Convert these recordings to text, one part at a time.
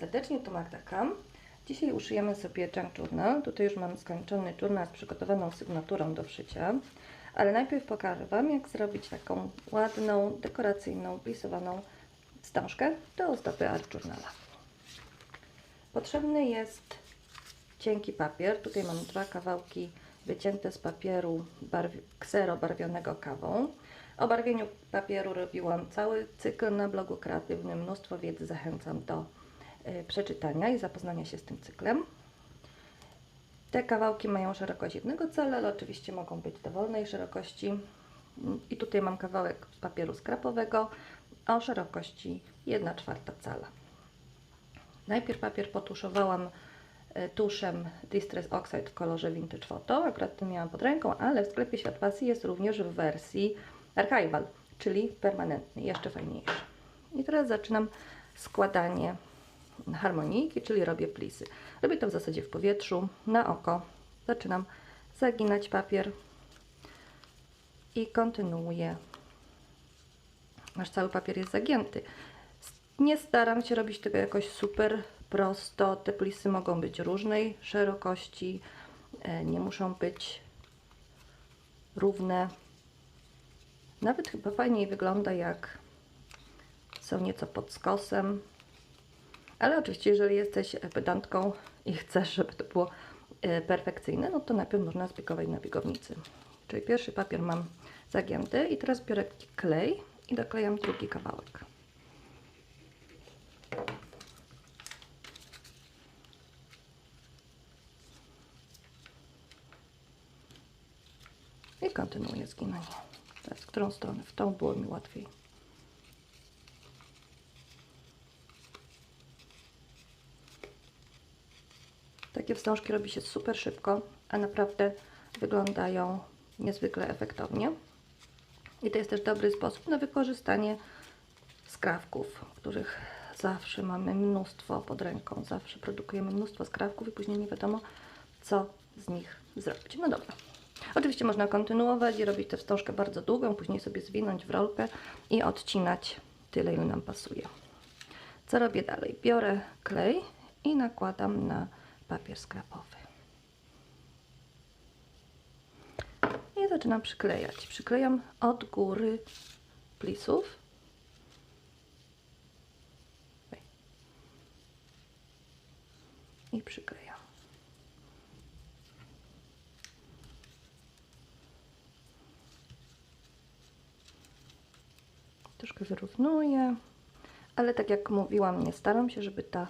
Serdecznie, tu Magda Kam. Dzisiaj uszyjemy sobie journal. Tutaj już mam skończony journal z przygotowaną sygnaturą do szycia. Ale najpierw pokażę Wam, jak zrobić taką ładną, dekoracyjną, plisowaną wstążkę do ozdoby art journala. Potrzebny jest cienki papier. Tutaj mam dwa kawałki wycięte z papieru barwi- ksero barwionego kawą. O barwieniu papieru robiłam cały cykl na blogu kreatywnym. Mnóstwo wiedzy zachęcam do przeczytania i zapoznania się z tym cyklem. Te kawałki mają szerokość jednego cala, ale oczywiście mogą być dowolnej szerokości. I tutaj mam kawałek z papieru skrapowego o szerokości 1 czwarta cala. Najpierw papier potuszowałam e, tuszem Distress Oxide w kolorze Vintage Photo. Akurat ten miałam pod ręką, ale w sklepie Świat Pasji jest również w wersji Archival, czyli permanentny, jeszcze fajniejszy. I teraz zaczynam składanie harmonijki, czyli robię plisy. Robię to w zasadzie w powietrzu, na oko. Zaczynam zaginać papier i kontynuuję, aż cały papier jest zagięty. Nie staram się robić tego jakoś super prosto. Te plisy mogą być różnej szerokości, e, nie muszą być równe. Nawet chyba fajniej wygląda, jak są nieco pod skosem. Ale oczywiście, jeżeli jesteś pedantką i chcesz, żeby to było e, perfekcyjne, no to najpierw można spiekować na biegownicy. Czyli pierwszy papier mam zagięty i teraz biorę klej i doklejam drugi kawałek. I kontynuuję zginanie. W którą stronę? W tą było mi łatwiej. Takie wstążki robi się super szybko, a naprawdę wyglądają niezwykle efektownie. I to jest też dobry sposób na wykorzystanie skrawków, których zawsze mamy mnóstwo pod ręką. Zawsze produkujemy mnóstwo skrawków i później nie wiadomo, co z nich zrobić. No dobra. Oczywiście można kontynuować i robić tę wstążkę bardzo długą, później sobie zwinąć w rolkę i odcinać tyle, ile nam pasuje. Co robię dalej? Biorę klej i nakładam na papier skrapowy. I zaczynam przyklejać. Przyklejam od góry plisów. I przyklejam. Troszkę wyrównuję, ale tak jak mówiłam, nie staram się, żeby ta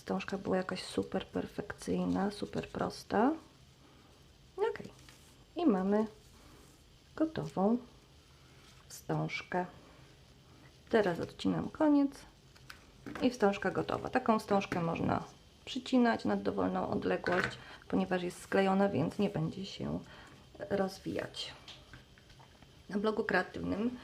wstążka była jakaś super perfekcyjna, super prosta. Ok. I mamy gotową wstążkę. Teraz odcinam koniec i wstążka gotowa. Taką wstążkę można przycinać na dowolną odległość, ponieważ jest sklejona, więc nie będzie się rozwijać. Na blogu kreatywnym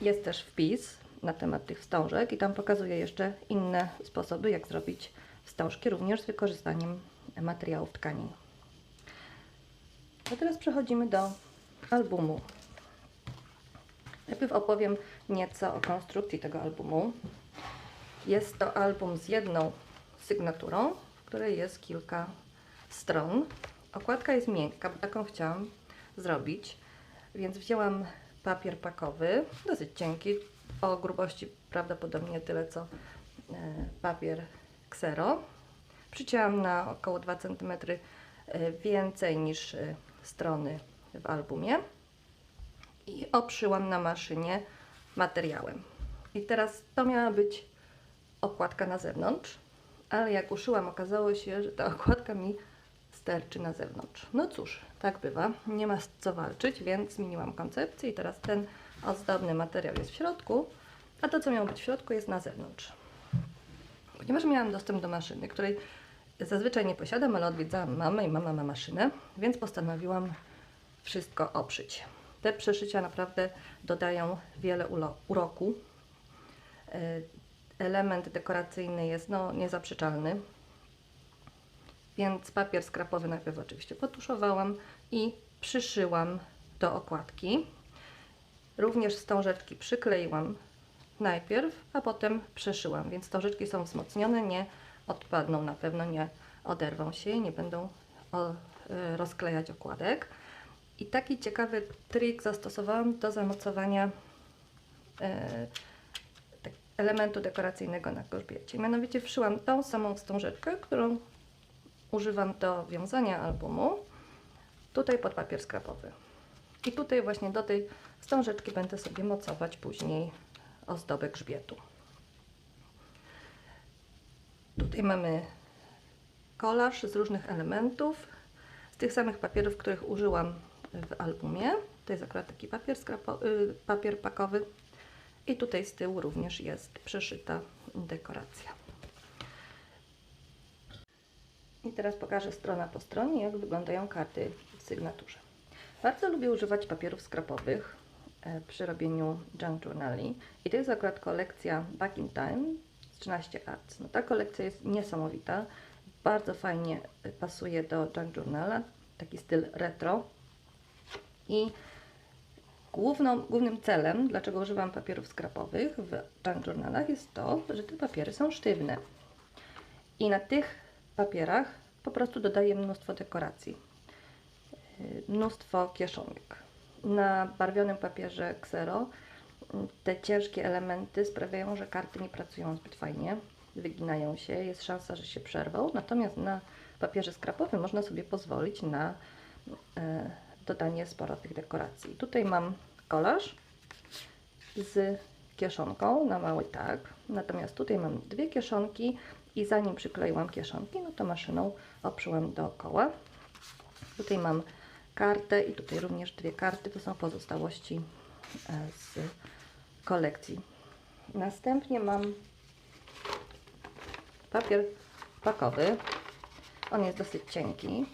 jest też wpis na temat tych wstążek i tam pokazuję jeszcze inne sposoby, jak zrobić wstążki, również z wykorzystaniem materiałów tkanin. A teraz przechodzimy do albumu. Najpierw opowiem nieco o konstrukcji tego albumu. Jest to album z jedną sygnaturą, w której jest kilka stron. Okładka jest miękka, bo taką chciałam zrobić, więc wzięłam papier pakowy, dosyć cienki, o grubości prawdopodobnie tyle co e, papier ksero. Przycięłam na około 2 cm e, więcej niż e, strony w albumie i oprzyłam na maszynie materiałem. I teraz to miała być okładka na zewnątrz, ale jak uszyłam, okazało się, że ta okładka mi sterczy na zewnątrz. No cóż, tak bywa, nie ma co walczyć, więc zmieniłam koncepcję i teraz ten ozdobny materiał jest w środku, a to, co miało być w środku, jest na zewnątrz. Ponieważ miałam dostęp do maszyny, której zazwyczaj nie posiadam, ale odwiedzałam mamę i mama ma maszynę, więc postanowiłam wszystko oprzeć. Te przeszycia naprawdę dodają wiele uroku. E, Element dekoracyjny jest no, niezaprzeczalny. Więc papier skrapowy najpierw oczywiście potuszowałam i przyszyłam do okładki. Również wstążeczki przykleiłam najpierw, a potem przeszyłam, więc wstążeczki są wzmocnione, nie odpadną na pewno, nie oderwą się, nie będą y, rozklejać okładek. I taki ciekawy trik zastosowałam do zamocowania y, tak- elementu dekoracyjnego na grzbiecie. Mianowicie wszyłam tą samą wstążeczkę, którą używam do wiązania albumu, tutaj pod papier skrapowy. I tutaj właśnie do tej wstążeczki będę sobie mocować później ozdobę grzbietu. Tutaj mamy kolaż z różnych elementów, z tych samych papierów, których użyłam w albumie. To jest akurat taki papier, y, papier pakowy. I tutaj z tyłu również jest przeszyta dekoracja. I teraz pokażę strona po stronie, jak wyglądają karty w sygnaturze. Bardzo lubię używać papierów skrapowych przy robieniu junk journali. I to jest akurat kolekcja Back in Time z 13 Arts. No, ta kolekcja jest niesamowita. Bardzo fajnie e, pasuje do junk journala. Taki styl retro. I główną, głównym celem, dlaczego używam papierów skrapowych w junk journalach jest to, że te papiery są sztywne. I na tych papierach po prostu dodaję mnóstwo dekoracji. Yy, Mnóstwo kieszonek. Na barwionym papierze yy, te ciężkie elementy sprawiają, że karty nie pracują zbyt fajnie, wyginają się, jest szansa, że się przerwą. Natomiast na papierze skrapowym można sobie pozwolić na yy, dodanie sporo tych dekoracji. Tutaj mam kolaż z kieszonką na mały tak. Natomiast tutaj mam dwie kieszonki i zanim przykleiłam kieszonki, no to maszyną oprzyłam dookoła. Tutaj mam kartę i tutaj również dwie karty. To są pozostałości e, z kolekcji. Następnie mam papier pakowy. On jest dosyć cienki,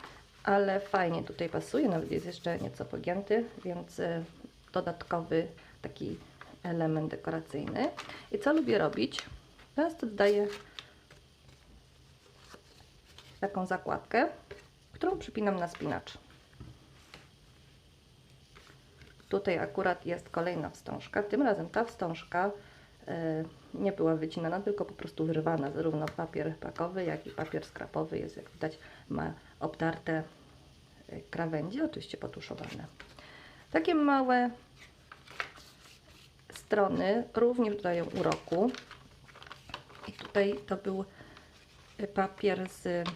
ale fajnie tutaj pasuje. Nawet jest jeszcze nieco pogięty, więc e, dodatkowy taki element dekoracyjny. I co lubię robić? Często dodaję taką zakładkę, którą przypinam na spinacz. Tutaj akurat jest kolejna wstążka. Tym razem ta wstążka e, nie była wycinana, tylko po prostu wyrwana. Zarówno papier pakowy, jak i papier skrapowy jest, jak widać, ma obtarte e, krawędzie, oczywiście potuszowane. Takie małe strony również dodają uroku. I tutaj to był papier z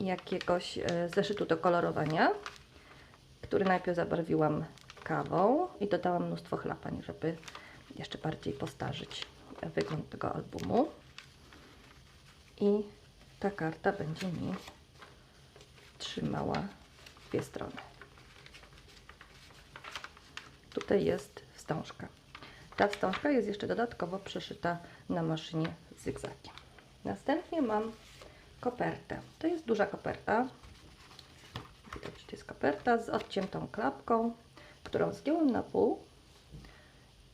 jakiegoś e, zeszytu do kolorowania, który najpierw zabarwiłam kawą i dodałam mnóstwo chlapań, żeby jeszcze bardziej postarzyć wygląd tego albumu. I ta karta będzie mi trzymała dwie strony. Tutaj jest wstążka. Ta wstążka jest jeszcze dodatkowo przeszyta na maszynie zygzakiem. Następnie mam kopertę. To jest duża koperta. Widać, to jest koperta z odciętą klapką, którą zgiąłem na pół.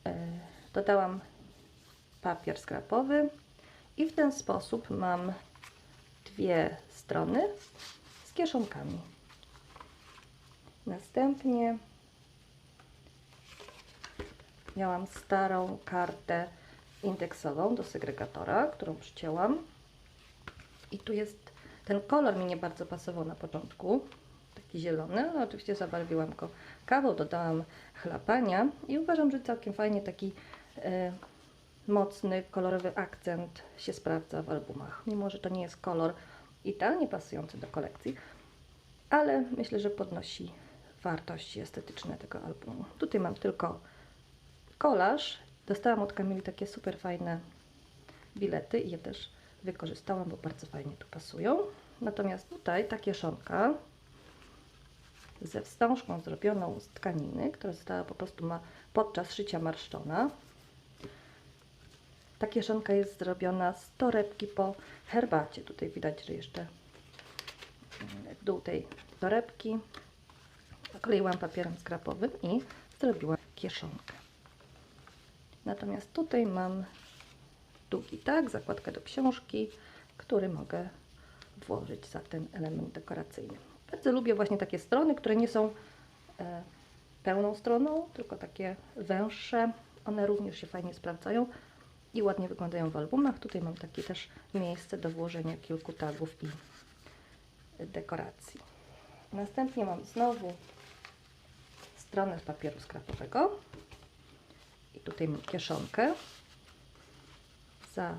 E, dodałam papier skrapowy i w ten sposób mam dwie strony z kieszonkami. Następnie miałam starą kartę indeksową do segregatora, którą przycięłam. I tu jest, ten kolor mi nie bardzo pasował na początku, taki zielony, ale oczywiście zabarwiłam go kawą, dodałam chlapania i uważam, że całkiem fajnie taki e, mocny, kolorowy akcent się sprawdza w albumach. Mimo, że to nie jest kolor idealnie pasujący do kolekcji, ale myślę, że podnosi wartości estetyczne tego albumu. Tutaj mam tylko kolaż. Dostałam od Kamili takie super fajne bilety i je też wykorzystałam, bo bardzo fajnie tu pasują. Natomiast tutaj ta kieszonka ze wstążką zrobioną z tkaniny, która została po prostu ma podczas szycia marszczona. Ta kieszonka jest zrobiona z torebki po herbacie. Tutaj widać, że jeszcze w dół tej torebki okleiłam papierem skrapowym i zrobiłam kieszonkę. Natomiast tutaj mam długi tak, zakładkę do książki, który mogę włożyć za ten element dekoracyjny. Bardzo lubię właśnie takie strony, które nie są e, pełną stroną, tylko takie węższe. One również się fajnie sprawdzają. i ładnie wyglądają w albumach. Tutaj mam takie też miejsce do włożenia kilku tagów i dekoracji. Następnie mam znowu stronę z papieru skrapowego i tutaj mam kieszonkę. Za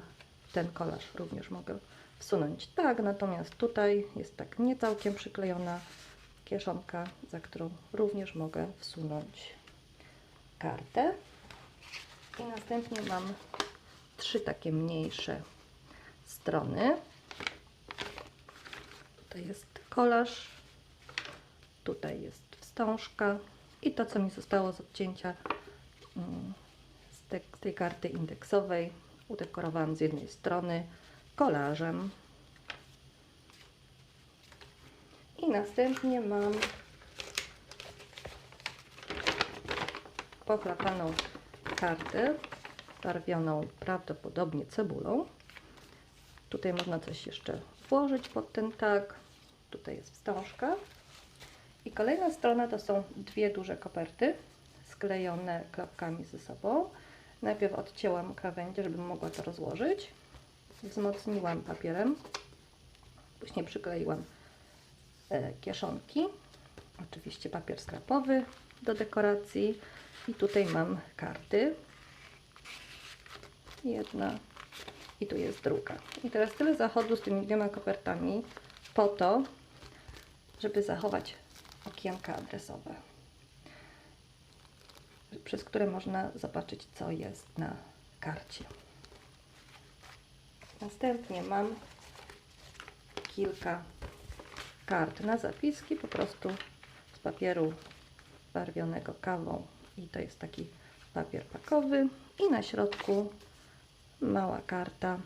ten kolaż również mogę wsunąć tak, natomiast tutaj jest tak nie całkiem przyklejona kieszonka, za którą również mogę wsunąć kartę. I następnie mam trzy takie mniejsze strony. Tutaj jest kolaż, tutaj jest wstążka i to, co mi zostało z odcięcia mm, z, te, z tej karty indeksowej, udekorowałam z jednej strony kolażem. I następnie mam pochlapaną kartę, barwioną prawdopodobnie cebulą. Tutaj można coś jeszcze włożyć pod ten tag. Tutaj jest wstążka. I kolejna strona to są dwie duże koperty sklejone klapkami ze sobą. Najpierw odcięłam krawędzie, żebym mogła to rozłożyć. Wzmocniłam papierem. Później przykleiłam e, kieszonki. Oczywiście papier skrapowy do dekoracji. I tutaj mam karty. Jedna i tu jest druga. I teraz tyle zachodu z tymi dwiema kopertami po to, żeby zachować okienka adresowe, przez które można zobaczyć, co jest na karcie. Następnie mam kilka kart na zapiski, po prostu z papieru barwionego kawą i to jest taki papier pakowy i na środku mała karta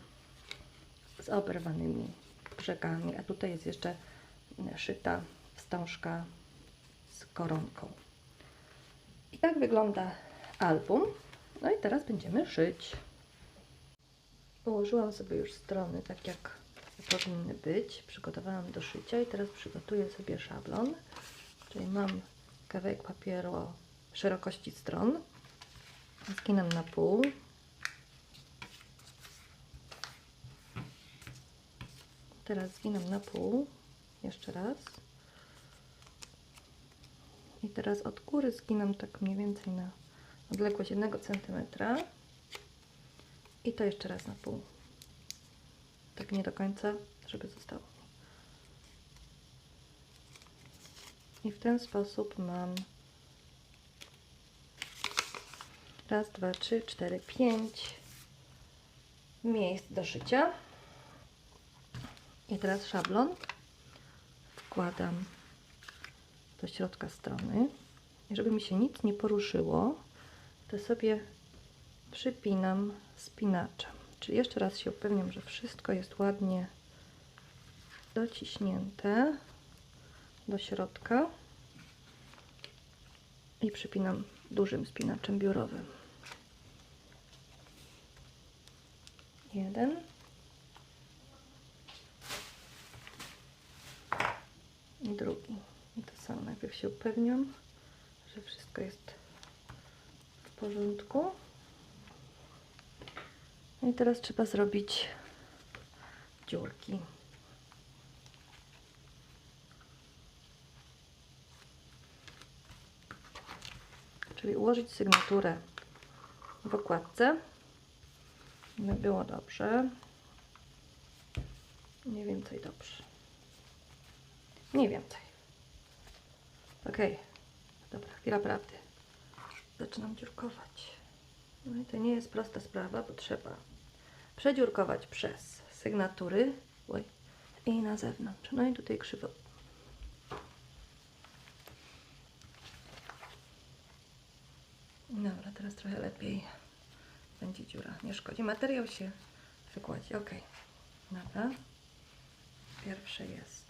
z oberwanymi brzegami, a tutaj jest jeszcze szyta wstążka z koronką. I tak wygląda album. No i teraz będziemy szyć. Ułożyłam sobie już strony tak jak powinny być. Przygotowałam do szycia i teraz przygotuję sobie szablon. Czyli mam kawałek papieru o szerokości stron. Zginam na pół. Teraz zginam na pół. Jeszcze raz. I teraz od góry zginam tak mniej więcej na odległość 1 cm. I to jeszcze raz na pół. Tak nie do końca, żeby zostało. I w ten sposób mam raz, dwa, trzy, cztery, pięć miejsc do szycia. I teraz szablon wkładam do środka strony. I żeby mi się nic nie poruszyło, to sobie przypinam spinaczem. Czyli jeszcze raz się upewniam, że wszystko jest ładnie dociśnięte do środka i przypinam dużym spinaczem biurowym. Jeden. I drugi. I to samo. Najpierw się upewniam, że wszystko jest w porządku. No I teraz trzeba zrobić dziurki. Czyli ułożyć sygnaturę w okładce, by było dobrze. Mniej więcej dobrze. Mniej więcej. Ok. Dobra, chwila prawdy. Zaczynam dziurkować. No i to nie jest prosta sprawa, bo trzeba przedziurkować przez sygnatury oj, i na zewnątrz. No i tutaj krzywo. Dobra, teraz trochę lepiej będzie dziura. Nie szkodzi. Materiał się wykładzi. Ok. Dobra. Pierwsze jest.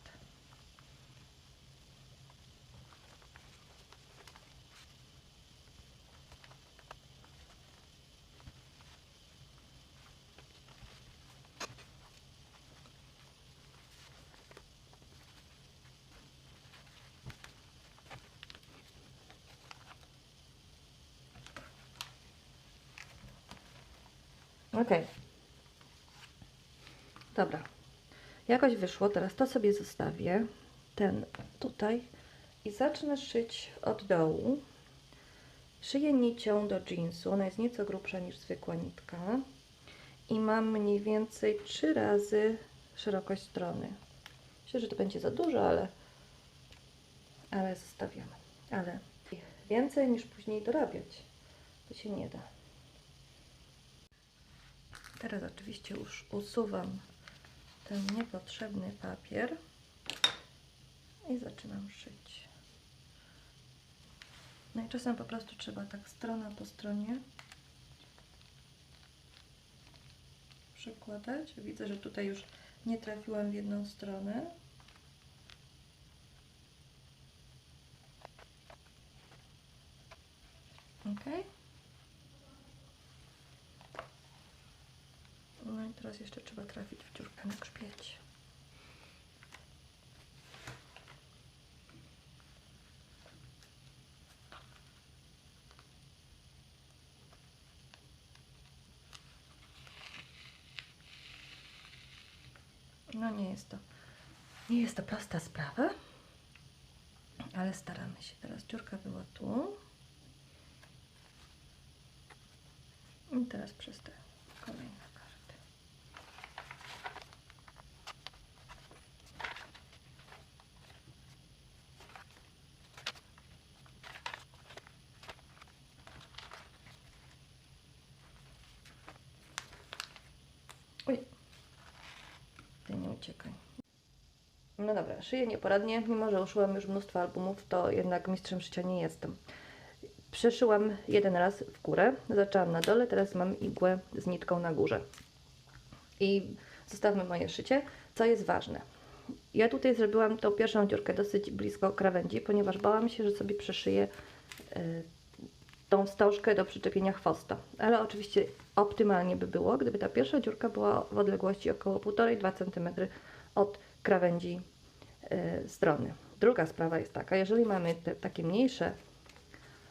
Ok. Dobra. Jakoś wyszło. Teraz to sobie zostawię. Ten tutaj. I zacznę szyć od dołu. Szyję nicią do jeansu. Ona jest nieco grubsza niż zwykła nitka. I mam mniej więcej 3 razy szerokość strony. Myślę, że to będzie za dużo, ale, ale zostawiamy. Ale więcej niż później dorabiać. To się nie da. Teraz oczywiście już usuwam ten niepotrzebny papier i zaczynam szyć. No i czasem po prostu trzeba tak strona po stronie przekładać. Widzę, że tutaj już nie trafiłam w jedną stronę. Ok. No i teraz jeszcze trzeba trafić w dziurkę na grzbiecie. No nie jest to, nie jest to prosta sprawa, ale staramy się. Teraz dziurka była tu. I teraz przez te kolejne karty. Oj, uciekaj. No dobra, szyję nieporadnie, mimo że uszyłam już mnóstwo albumów, to jednak mistrzem szycia nie jestem. Przeszyłam jeden raz w górę, zaczęłam na dole, teraz mam igłę z nitką na górze. I zostawmy moje szycie, co jest ważne. Ja tutaj zrobiłam tą pierwszą dziurkę dosyć blisko krawędzi, ponieważ bałam się, że sobie przeszyję y, tą wstążkę do przyczepienia chwosta. Ale oczywiście optymalnie by było, gdyby ta pierwsza dziurka była w odległości około 1,5-2 cm od krawędzi y, strony. Druga sprawa jest taka, jeżeli mamy te takie mniejsze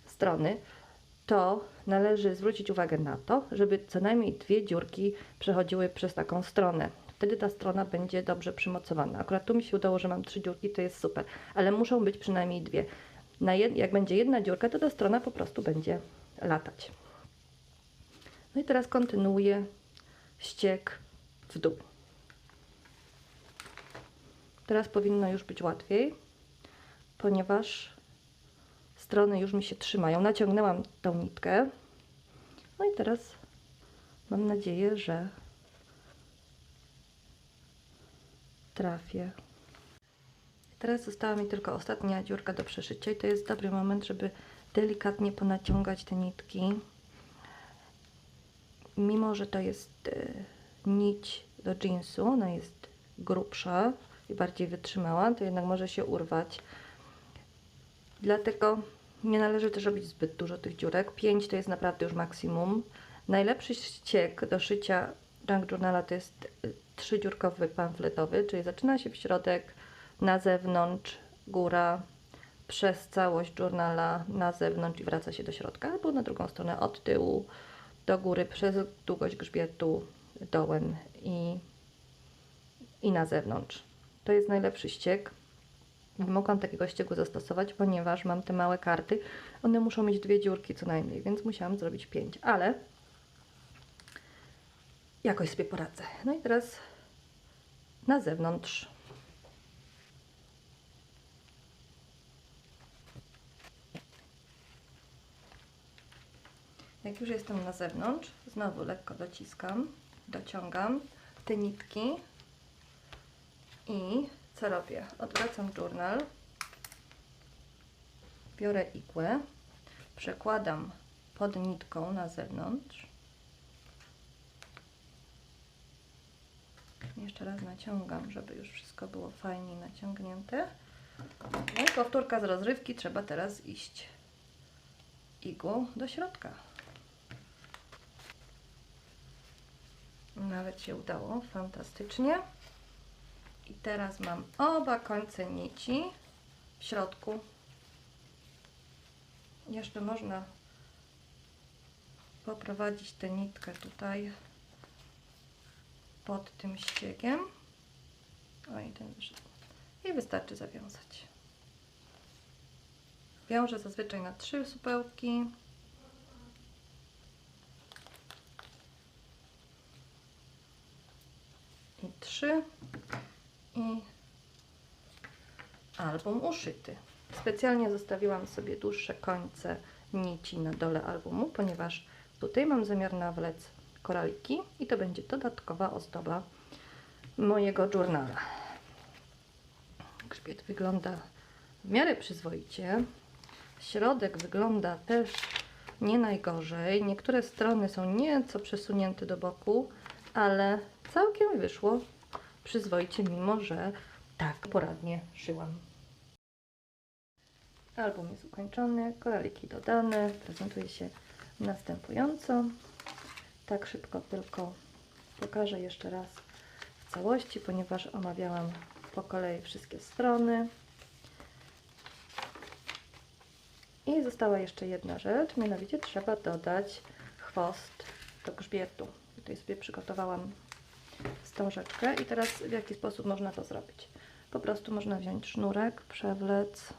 strony, to należy zwrócić uwagę na to, żeby co najmniej dwie dziurki przechodziły przez taką stronę. Wtedy ta strona będzie dobrze przymocowana. Akurat tu mi się udało, że mam trzy dziurki, to jest super, ale muszą być przynajmniej dwie. Jed jak będzie jedna dziurka, to ta strona po prostu będzie latać. No i teraz kontynuuję ściek w dół. Teraz powinno już być łatwiej, ponieważ strony już mi się trzymają. Naciągnęłam tą nitkę. No i teraz mam nadzieję, że trafię. Teraz została mi tylko ostatnia dziurka do przeszycia i to jest dobry moment, żeby delikatnie ponaciągać te nitki. Mimo, że to jest y, nić do jeansu, ona jest grubsza i bardziej wytrzymała, to jednak może się urwać. Dlatego nie należy też robić zbyt dużo tych dziurek. 5 to jest naprawdę już maksimum. Najlepszy ściek do szycia Junk Journala to jest trzydziurkowy pamfletowy, czyli zaczyna się w środek, na zewnątrz, góra, przez całość journala na zewnątrz i wraca się do środka, albo na drugą stronę od tyłu do góry, przez długość grzbietu, dołem i, i na zewnątrz. To jest najlepszy ściek. Mogłam takiego ściegu zastosować, ponieważ mam te małe karty. One muszą mieć dwie dziurki co najmniej, więc musiałam zrobić pięć, ale jakoś sobie poradzę. No i teraz na zewnątrz. Jak już jestem na zewnątrz, znowu lekko dociskam, dociągam te nitki i co robię? Odwracam journal, biorę igłę, przekładam pod nitką na zewnątrz. Jeszcze raz naciągam, żeby już wszystko było fajnie naciągnięte. No i powtórka z rozrywki, trzeba teraz iść igłą do środka. Nawet się udało, fantastycznie. I teraz mam oba końce nici w środku. Jeszcze można poprowadzić tę nitkę tutaj pod tym ściegiem. Oj, ten wyszedł. I wystarczy zawiązać. Wiążę zazwyczaj na trzy supełki. I trzy. I album uszyty. Specjalnie zostawiłam sobie dłuższe końce nici na dole albumu, ponieważ tutaj mam zamiar nawlec koraliki i to będzie dodatkowa ozdoba mojego journala. Grzbiet wygląda w miarę przyzwoicie. Środek wygląda też nie najgorzej. Niektóre strony są nieco przesunięte do boku, ale całkiem wyszło przyzwoicie, mimo że tak poradnie szyłam. Album jest ukończony, koraliki dodane, prezentuje się następująco. Tak szybko tylko pokażę jeszcze raz w całości, ponieważ omawiałam po kolei wszystkie strony. I została jeszcze jedna rzecz, mianowicie trzeba dodać chwost do grzbietu. Tutaj sobie przygotowałam wstążeczkę i teraz w jaki sposób można to zrobić. Po prostu można wziąć sznurek, przewlec,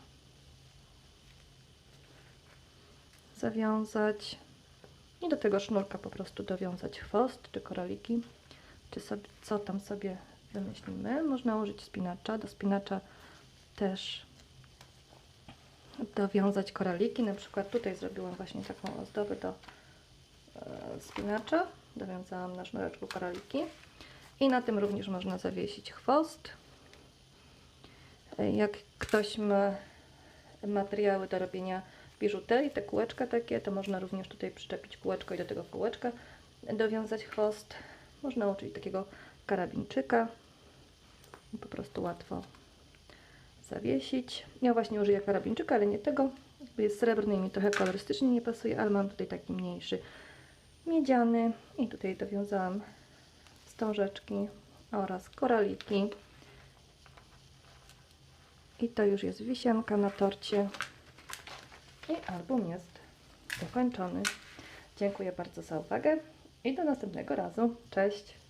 zawiązać i do tego sznurka po prostu dowiązać chwost czy koraliki, czy sobie, co tam sobie wymyślimy. Można użyć spinacza, do spinacza też dowiązać koraliki, na przykład tutaj zrobiłam właśnie taką ozdobę do e, spinacza, dowiązałam na sznureczku koraliki i na tym również można zawiesić chwost. E, Jak ktoś ma materiały do robienia biżuterii, te kółeczka takie, to można również tutaj przyczepić kółeczko i do tego kółeczka dowiązać chwost. Można użyć takiego karabinczyka po prostu łatwo zawiesić. Ja właśnie użyję karabinczyka, ale nie tego, jest srebrny i mi trochę kolorystycznie nie pasuje, ale mam tutaj taki mniejszy miedziany i tutaj dowiązałam wstążeczki oraz koraliki. I to już jest wisienka na torcie. I album jest dokończony. Dziękuję bardzo za uwagę i do następnego razu. Cześć!